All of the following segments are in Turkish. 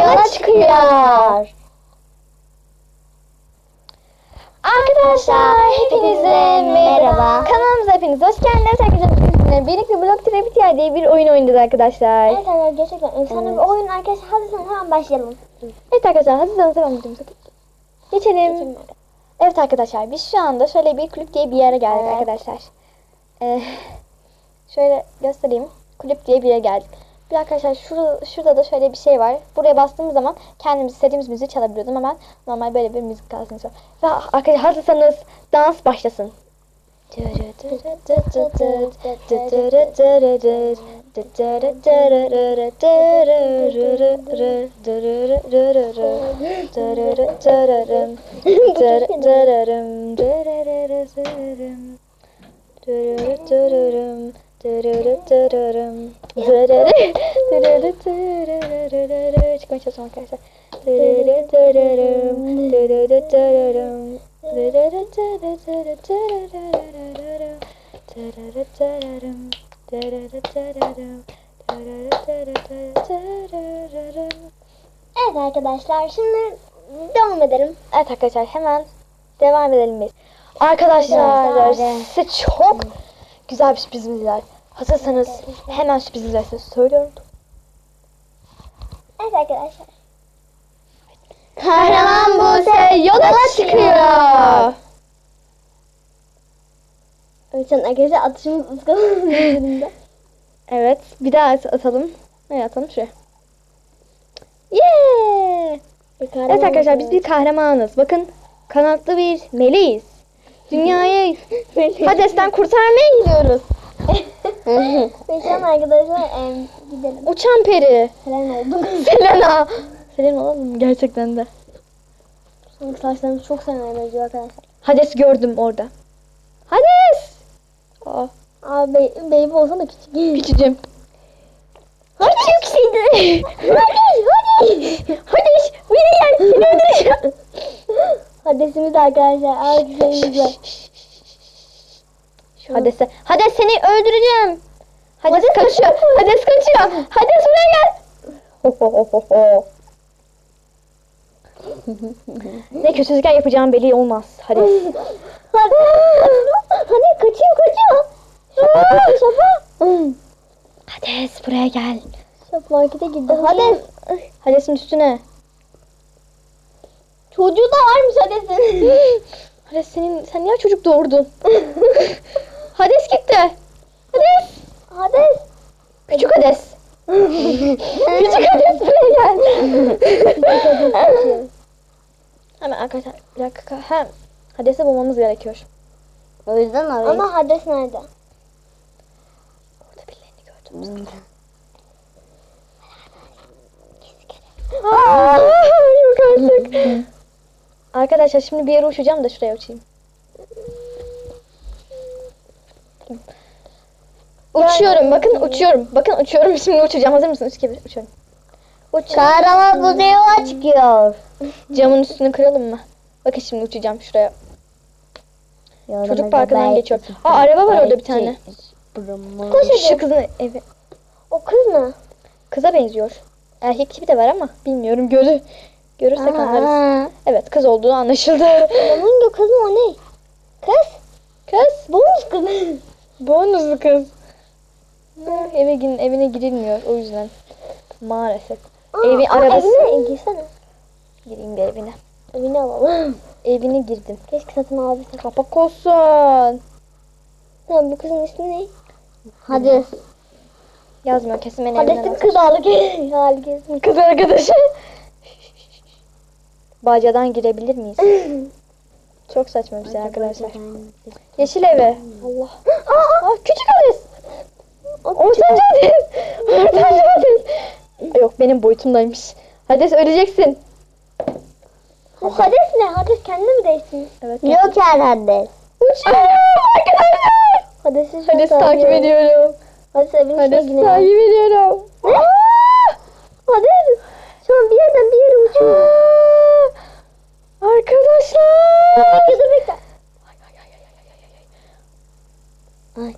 yola çıkıyor. Arkadaşlar hepinize merhaba. Kanalımıza hepiniz hoş geldiniz. Arkadaşlar sizinle birlikte Block Trapitier diye bir oyun oynayacağız arkadaşlar. Evet arkadaşlar gerçekten efsane bir oyun arkadaşlar. Sen hemen başlayalım. Evet arkadaşlar hazırsanız hemen videomuza geçelim. Evet arkadaşlar biz şu anda şöyle bir kulüp diye bir yere geldik Evet. arkadaşlar. Ee, şöyle göstereyim. Kulüp diye bir yere geldik. Bir arkadaşlar şurada, şurada da şöyle bir şey var. Buraya bastığımız zaman kendimiz istediğimiz müziği çalabiliyoruz ama ben normal böyle bir müzik kalsın istiyorum. Ve arkadaşlar hazırsanız dans başlasın. Evet arkadaşlar şimdi devam edelim. Evet arkadaşlar hemen devam edelim biz. Arkadaşlar size çok güzel bir sürprizimiz var. Hazırsanız hemen sürprizimizi size söylüyorum. Evet arkadaşlar. Kahraman Buse yola çıkıyor. Evet arkadaşlar atışımız birbirinde. Evet bir daha at- atalım. Ne atalım şuraya. Yeah! Evet arkadaşlar biz bir kahramanız. Bakın kanatlı bir meleğiz. Dünyayı Hades'ten kurtarmaya gidiyoruz. Peki arkadaşlar em, gidelim. Uçan peri. Falan olduk. Selena. Selena olalım mı gerçekten de? Sanki saçlarımız çok sana benziyor arkadaşlar. Hades gördüm orada. Hades! Aa, Abi baby olsa da küçük. küçücüm. Hadi yükseldi. hadi hadi. Hades buraya gel seni öldüreceğim. Hadesimiz de arkadaşlar. Alkışlarımız var. Hades'e. Hades seni öldüreceğim. Hades kaçıyor. Hades kaçıyor. Hades buraya gel. Ho ho ho ho ho. ne kötülükler yapacağım belli olmaz. Hades. Hadi. Hadi kaçıyor kaçıyor. Şapa şapa. Hades buraya gel. Şapa markete gitti. Hades. Hades'in üstüne. Çocuğu da varmış Hades'in. Hades senin sen niye çocuk doğurdun? Hades gitti. Hades. Hades. Küçük Hades. Küçük Hades buraya gel. Hemen arkadaşlar bir dakika. Hem Hades'i bulmamız gerekiyor. O yüzden Ama Hades nerede? Orada birilerini gördüm. Aa, yok artık. Arkadaşlar şimdi bir yere uçacağım da şuraya uçayım. Uçuyorum. Bakın uçuyorum. Bakın uçuyorum. Şimdi uçacağım. Hazır mısınız? Üç uçuyorum. Uç. Kahraman bu yola çıkıyor. Camın üstünü kıralım mı? Bakın şimdi uçacağım şuraya. Çocuk parkından geçiyor. Aa araba var orada bir tane. Koş Şu hadi. kızın evi. O kız mı? Kıza benziyor. Erkek tipi de var ama bilmiyorum. Görü görürsek anlarız. Evet kız olduğu anlaşıldı. Hangi o kız mı o ne? Kız? Kız. Bonus kız. Bonuslu kız. Eve gin evine girilmiyor o yüzden. Maalesef. Evi aa, arabası. Evine girsene. Gireyim bir evine. Evine alalım. Evine girdim. Keşke satın alabilsem. Kapak olsun. Tamam bu kızın ismi ne? Hades. Yazmıyor kesin beni evinden Hades'in kız hali kesin. Kız arkadaşı. Bacadan girebilir miyiz? Çok saçma bir şey arkadaşlar. Yeşil evi. Allah. Aa, aa, küçük Hades. Ortanca Hades. Ortanca Hades. Yok benim boyutumdaymış. Hades öleceksin. Bu Hades ne? Hades kendini mi değiştirmiş? Evet. Yok yani Hades. Uçuyorum arkadaşlar. Hades'i şu an Hades takip ediyorum. Hades evin içine Hades takip ediyorum. Ne? Hades. Şu an bir yerden bir yere uçuyor. Aa, Arkadaşlar. Bekle dur bekle. Ay.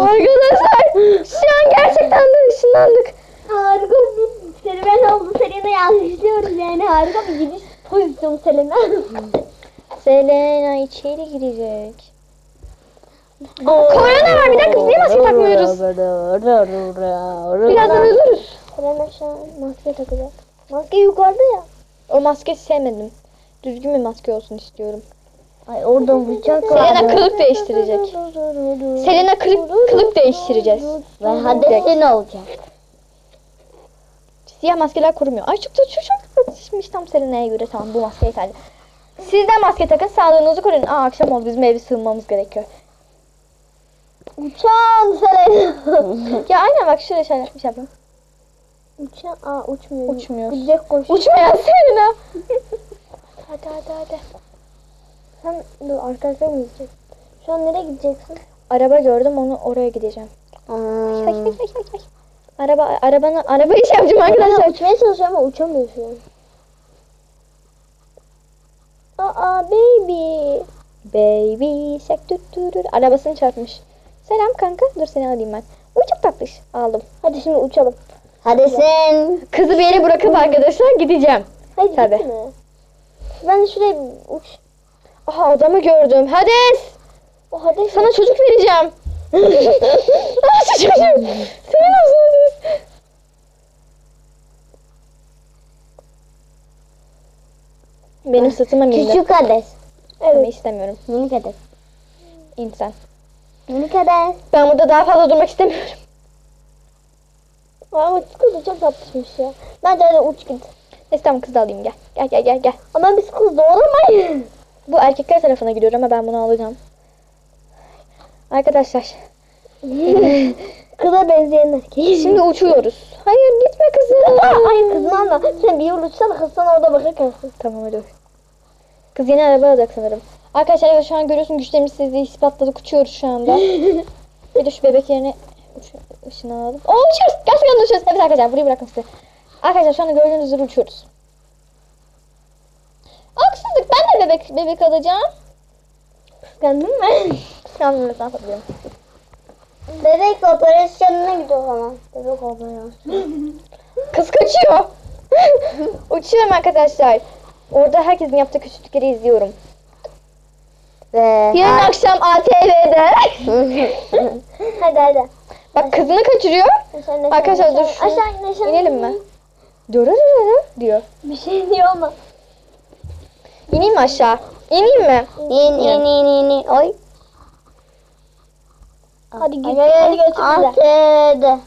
Arkadaşlar şu an gerçekten de ışınlandık. Harika bir serüven oldu. Serinin Selena'yı alkışlıyoruz bir gidiş pozisyonu Selena. Selena içeri girecek. Korona var bir dakika biz niye maske takmıyoruz? Birazdan ölürüz. Selena şu an maske takacak. Maske yukarıda ya. O maskeyi sevmedim. Düzgün bir maske olsun istiyorum. Ay oradan bıçak Selena kılık değiştirecek. Selena kılık, kılık değiştireceğiz. Ve Hades'te ne olacak? Siyah maskeler korumuyor. Ay çok da çok yakışmış tam Selena'ya göre tamam bu maske yeterli. Siz de maske takın sağlığınızı koruyun. Aa akşam oldu bizim eve sığınmamız gerekiyor. Uçan Selena. Ya aynen bak şöyle şöyle bir şey yapayım. Uçan, aa uçmuyor. Uçmuyor. Gidecek koş. Uçmayan Selena. hadi hadi hadi. Sen dur arkadaşlar mı gidecek? Şu an nereye gideceksin? Araba gördüm onu oraya gideceğim. Aa. ay, ay, ay, ay. Araba arabanı arabayı şey yapacağım Arkadaşlar uçmaya çalışıyor ama uçamıyor şu an. Aa baby. Baby sek tut tut Arabasını çarpmış. Selam kanka. Dur seni alayım ben. Uy çok tatlış. Aldım. Hadi şimdi uçalım. Hadi sen. Kızı bir yere bırakıp arkadaşlar gideceğim. Hadi Tabii. gitme. Ben şuraya uç. Aha adamı gördüm. Hades. O hadi Sana çocuk vereceğim. Aa şu çocuğu. Senin olsun Hades. Benim sırtıma mindi. Küçük Hades. Ama istemiyorum. Minik Hades. İnsan. Minik Hades. Ben burada daha fazla durmak istemiyorum. Ama kız çok tatlışmış ya. Bence hadi uç git. Neyse tamam kız da alayım gel. Gel gel gel gel. Ama biz kız doğuramayız. Bu erkekler tarafına gidiyor ama ben bunu alacağım. Arkadaşlar Kıza benzeyen erkek. şimdi uçuyoruz. Hayır gitme kızım. Ay kızını alma. Sen bir yıl uçsana kız sana orada bakar kalsın. Tamam hadi. Kız yeni araba alacak sanırım. Arkadaşlar evet şu an görüyorsun güçlerimizi sizi ispatladık uçuyoruz şu anda. bir de şu bebek yerine alalım. Oo uçuyoruz. Gerçekten uçuyoruz. Evet arkadaşlar burayı bırakın size. Arkadaşlar şu anda gördüğünüz üzere uçuyoruz. Haksızlık ben de bebek bebek alacağım. Kıskandın mı? Kıskandım lütfen yapabilirim. Bebek operasyonuna gidiyor o zaman. Bebek operasyonu. Kız kaçıyor. Uçuyorum arkadaşlar. Orada herkesin yaptığı kötülükleri izliyorum. Ve Yarın akşam ATV'de. hadi hadi. Bak kızını kaçırıyor. Aşağı Arkadaşlar aşağı dur Aşağı aşağı in. İnelim mi? Dörörörö diyor. Bir şey diyor ama. İneyim mi aşağı? İneyim mi? İn in in in in. Oy. Hadi git. Hadi götür bize. Hadi.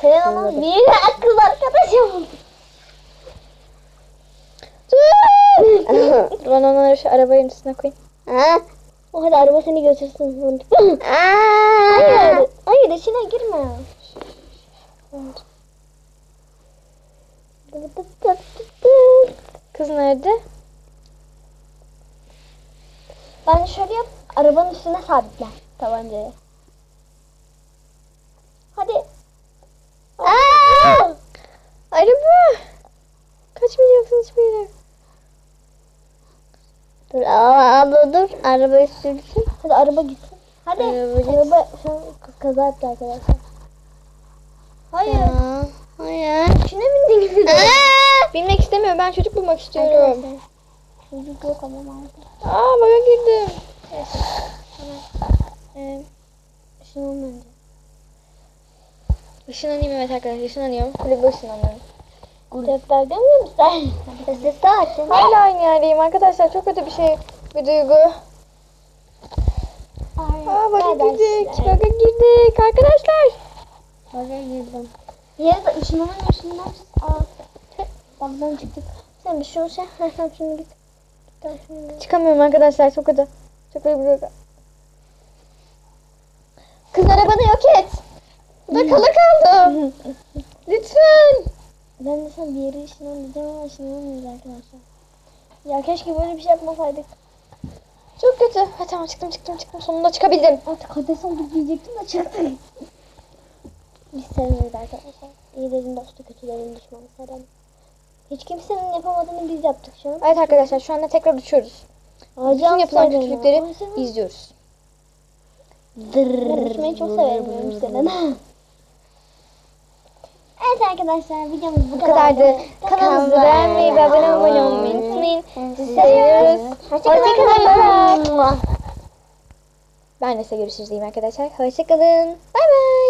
Senin ama bir kız arkadaşım. Dur. Ben onları şu arabanın üstüne koyayım. Ha? O hadi araba seni götürsün. hayır. Hayır içine girme. Kız nerede? Ben şöyle yap. Arabanın üstüne sabitle tabancayı. Hadi. Aa! Araba. Kaçmayacaksın hiçbir yere. Dur abla dur. Arabayı sürsün. Hadi araba gitsin. Hadi. Araba. Araba şu an kaza yaptı arkadaşlar. Hayır. Hayır. İçine bindin gibi. Binmek istemiyorum. Ben çocuk bulmak istiyorum. Çocuk yok ama maalesef. Aa bana girdim. Neyse. Ee, Şunun bence. ışınlanayım evet arkadaşlar. Işınlanıyorum. Kulübe ışınlanıyorum. Defter görmüyor musun? Sesi açın. Hala aynı yerdeyim arkadaşlar. Çok kötü bir şey. Bir duygu. Aa baka girdik. Baka girdik arkadaşlar. Baka girdim. Yere de ışınlanan. Aa. Baktan çıktık. Sen bir şey. Ha sen şunu git. Çıkamıyorum arkadaşlar. Çok kötü. Çok kötü bir duygu. Kız arabanı yok et. Burada kala kaldım. Lütfen. Ben de sen bir yere ışınlan diyeceğim ama ışınlanmıyoruz arkadaşlar. Ya keşke böyle bir şey yapmasaydık. Çok kötü. Ha, tamam çıktım çıktım çıktım. Sonunda çıkabildim. Artık hades olduk diyecektim de çıktık. Biz sevmiyoruz arkadaşlar. İyilerin dostu kötülerin düşmanı Seren. Hiç kimsenin yapamadığını biz yaptık şu an. Evet arkadaşlar şu anda tekrar uçuyoruz. Bütün yapılan kötülükleri izliyoruz. Ben uçmayı çok severim Selena. Evet arkadaşlar videomuz bu, kadardı. Kanalımızı beğenmeyi ve abone olmayı unutmayın. Sizi seviyoruz. Hoşçakalın. Ben de size görüşürüz diyeyim arkadaşlar. Hoşçakalın. Bay bay.